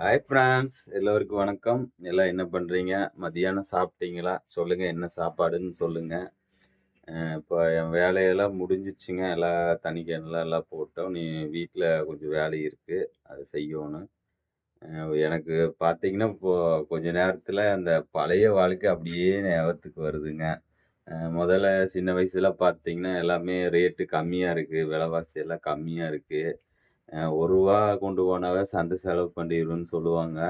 Hi France எல்லோருக்கும் வணக்கம். எல்லாம் என்ன பண்ணுறீங்க மதியானம் சாப்பிட்டீங்களா? சொல்லுங்கள் என்ன சாப்பாடுன்னு சொல்லுங்கள் இப்போ என் வேலையெல்லாம் முடிஞ்சிச்சுங்க. எல்லாம் தனிக்கெல்லாம் எல்லாம் போட்டோம். நீ வீட்டில் கொஞ்சம் வேலை இருக்குது அதை செய்யணும். எனக்கு பார்த்தீங்கன்னா இப்போ கொஞ்ச நேரத்தில் அந்த பழைய வாழ்க்கை அப்படியே ஞாபகத்துக்கு வருதுங்க. முதல்ல சின்ன வயசுல பார்த்தீங்கன்னா எல்லாமே ரேட்டு கம்மியாக இருக்குது விலைவாசி எல்லாம் கம்மியாக இருக்குது ஒரு ரூபா கொண்டு போனாவே சந்தை செலவு பண்ணிடுன்னு சொல்லுவாங்க.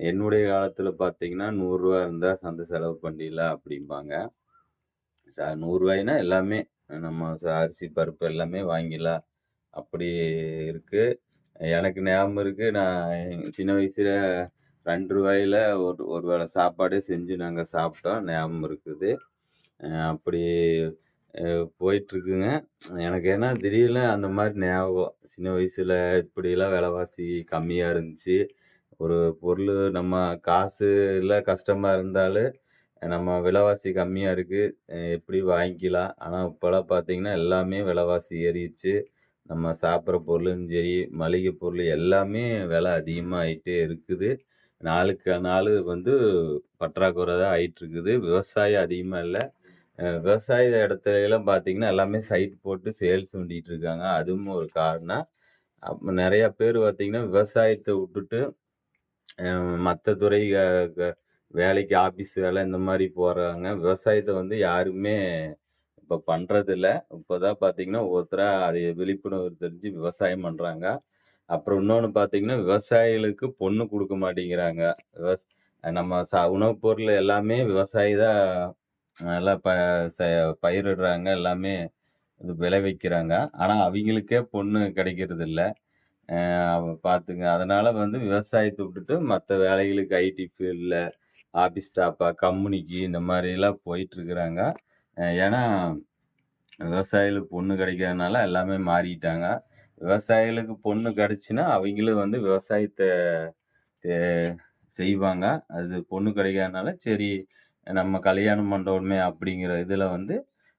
என்னுடைய காலத்தில் பார்த்தீங்கன்னா, நூறுரூவா இருந்தால் சந்தை செலவு பண்ணிடலாம் அப்படிம்பாங்க. ச நூறுரூவாயினா எல்லாமே நம்ம ச அரிசி, பருப்பு எல்லாமே வாங்கிடலாம். அப்படி இருக்குது எனக்கு ஞாபகம் இருக்குது நான் சின்ன வயசில் ரெண்டு ரூபாயில் ஒரு ஒரு வேளை சாப்பாடே செஞ்சு நாங்கள் சாப்பிட்டோம். ஞாபகம் இருக்குது. அப்படி போயிட்டுருக்குங்க. எனக்கு ஏன்னா திடீர்னு அந்த மாதிரி ஞாபகம். சின்ன வயசில் இப்படிலாம் விலைவாசி கம்மியாக இருந்துச்சு. ஒரு பொருள் நம்ம காசு கஷ்டமாக இருந்தாலும், நம்ம விலைவாசி கம்மியாக இருக்குது எப்படி வாங்கிக்கலாம். ஆனால் இப்போலாம் பார்த்தீங்கன்னா, எல்லாமே விலைவாசி ஏறிடுச்சு நம்ம சாப்பிட்ற பொருளும் சரி, மளிகை பொருள் எல்லாமே விலை அதிகமாக ஆயிட்டே இருக்குது. நாளுக்கு நாள் வந்து பற்றாக்குறை தான் ஆயிட்டுருக்குது. விவசாயம் அதிகமாக இல்லை விவசாய விவசாய இடத்துலலாம் பார்த்தீங்கன்னா, எல்லாமே சைட் போட்டு சேல்ஸ் பண்ணிட்டு இருக்காங்க. அதுவும் ஒரு காரணம். நிறையா பேர் பார்த்தீங்கன்னா, விவசாயத்தை விட்டுட்டு மற்ற துறை க வேலைக்கு ஆஃபீஸ் வேலை இந்த மாதிரி போகிறாங்க விவசாயத்தை வந்து யாருமே இப்போ பண்ணுறதில்ல இப்போ தான் பார்த்தீங்கன்னா, ஒவ்வொருத்தராக அதை விழிப்புணர்வு தெரிஞ்சு விவசாயம் பண்ணுறாங்க அப்புறம் இன்னொன்று பார்த்தீங்கன்னா, விவசாயிகளுக்கு பொண்ணு கொடுக்க மாட்டேங்கிறாங்க. விவஸ் நம்ம ச உணவுப் பொருள் எல்லாமே விவசாயி தான் நல்லா ப ச பயிரிடுறாங்க. எல்லாமே இது விளைவிக்கிறாங்க. ஆனால் அவங்களுக்கே பொண்ணு கிடைக்கிறதில்ல. இல்லை பார்த்துங்க. அதனால் வந்து விவசாயத்தை விட்டுட்டு மற்ற வேலைகளுக்கு ஐடி ஃபீல்டில் ஆஃபீஸ் ஸ்டாஃபாக கம்பெனிக்கு இந்த மாதிரிலாம் போயிட்டுருக்குறாங்க. ஏன்னா, விவசாயிகளுக்கு பொண்ணு கிடைக்காதனால எல்லாமே மாறிட்டாங்க. விவசாயிகளுக்கு பொண்ணு கிடச்சின்னா அவங்களும் வந்து விவசாயத்தை தே செய்வாங்க. அது பொண்ணு கிடைக்காதனால, சரி நம்ம கல்யாணம் பண்றோமே அப்படிங்கிற இதில் வந்து,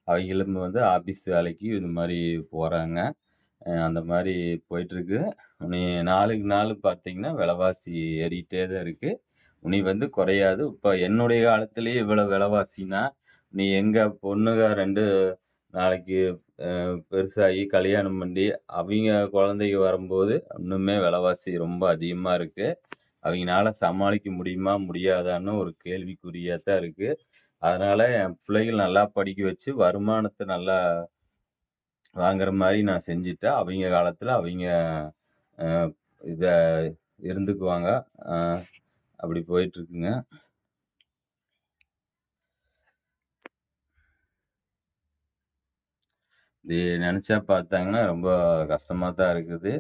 அவங்களும் வந்து ஆஃபீஸ் வேலைக்கு இது மாதிரி போகிறாங்க அந்த மாதிரி போயிட்டுருக்கு. இனி நாளுக்கு நாள் பார்த்தீங்கன்னா, விலைவாசி ஏறிட்டே தான் இருக்குது உனி வந்து குறையாது. இப்போ என்னுடைய காலத்துலேயே இவ்வளோ விலைவாசின்னா, நீ எங்கள் பொண்ணுங்க ரெண்டு நாளைக்கு பெருசாகி கல்யாணம் பண்ணி, அவங்க குழந்தைக்கு வரும்போது, இன்னுமே விலைவாசி ரொம்ப அதிகமாக இருக்குது அவங்களால சமாளிக்க முடியுமா? முடியாதான்னு ஒரு கேள்விக்குறியா தான் இருக்கு. அதனால என் பிள்ளைகள் நல்லா படிக்க வச்சு, வருமானத்தை நல்லா வாங்குற மாதிரி நான் செஞ்சுட்டா, அவங்க காலத்தில் அவங்க இதை இத இருந்துக்குவாங்க. அப்படி போயிட்டுருக்குங்க. இது நினச்சா பார்த்தாங்கன்னா, ரொம்ப கஷ்டமாக தான் இருக்குது.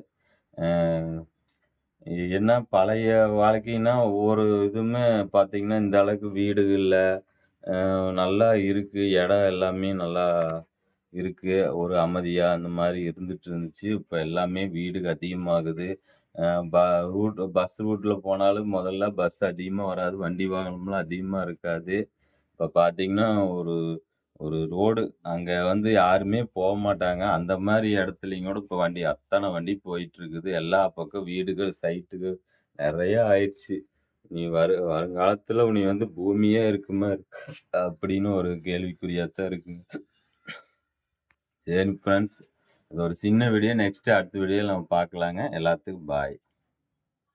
என்ன பழைய வாழ்க்கைன்னா, ஒவ்வொரு இதுவுமே பார்த்தீங்கன்னா, இந்த அளவுக்கு வீடு இல்ல. அ நல்லா இருக்கு. இடம் எல்லாமே நல்லா இருக்கு. ஒரு அமைதியா அந்த மாரி இருந்துட்டு இருந்துச்சு. இப்ப எல்லாமே வீடு அதிகமாகுது. அ ப ரூட் பஸ் ரூட்ல போனாலும் முதல்ல பஸ் அதிகமா வராது. வண்டி வாகனம்லாம் அதிகமா இருக்காது. இப்ப பார்த்தீங்கன்னா, ஒரு ஒரு ரோடு அங்க வந்து யாருமே போக மாட்டாங்க அந்த மாரி இடத்துலயும் கூட இப்ப வண்டி அத்தன வண்டி போயிட்டுருக்குது. எல்லா பக்கம் வீடுகள், சைட்டுகள் நெறைய ஆயிருச்சு. நீ வரு வருங்காலத்துல நீ வந்து பூமியே இருக்குமா? அப்படின்னு ஒரு கேள்விக்குறியா தான் இருக்குங்க. சரி ஃப்ரெண்ட்ஸ். இது ஒரு சின்ன வீடியோ. நெக்ஸ்ட் அடுத்த வீடியோல நம்ம பார்க்கலாங்க. எல்லாத்துக்கும் பாய்.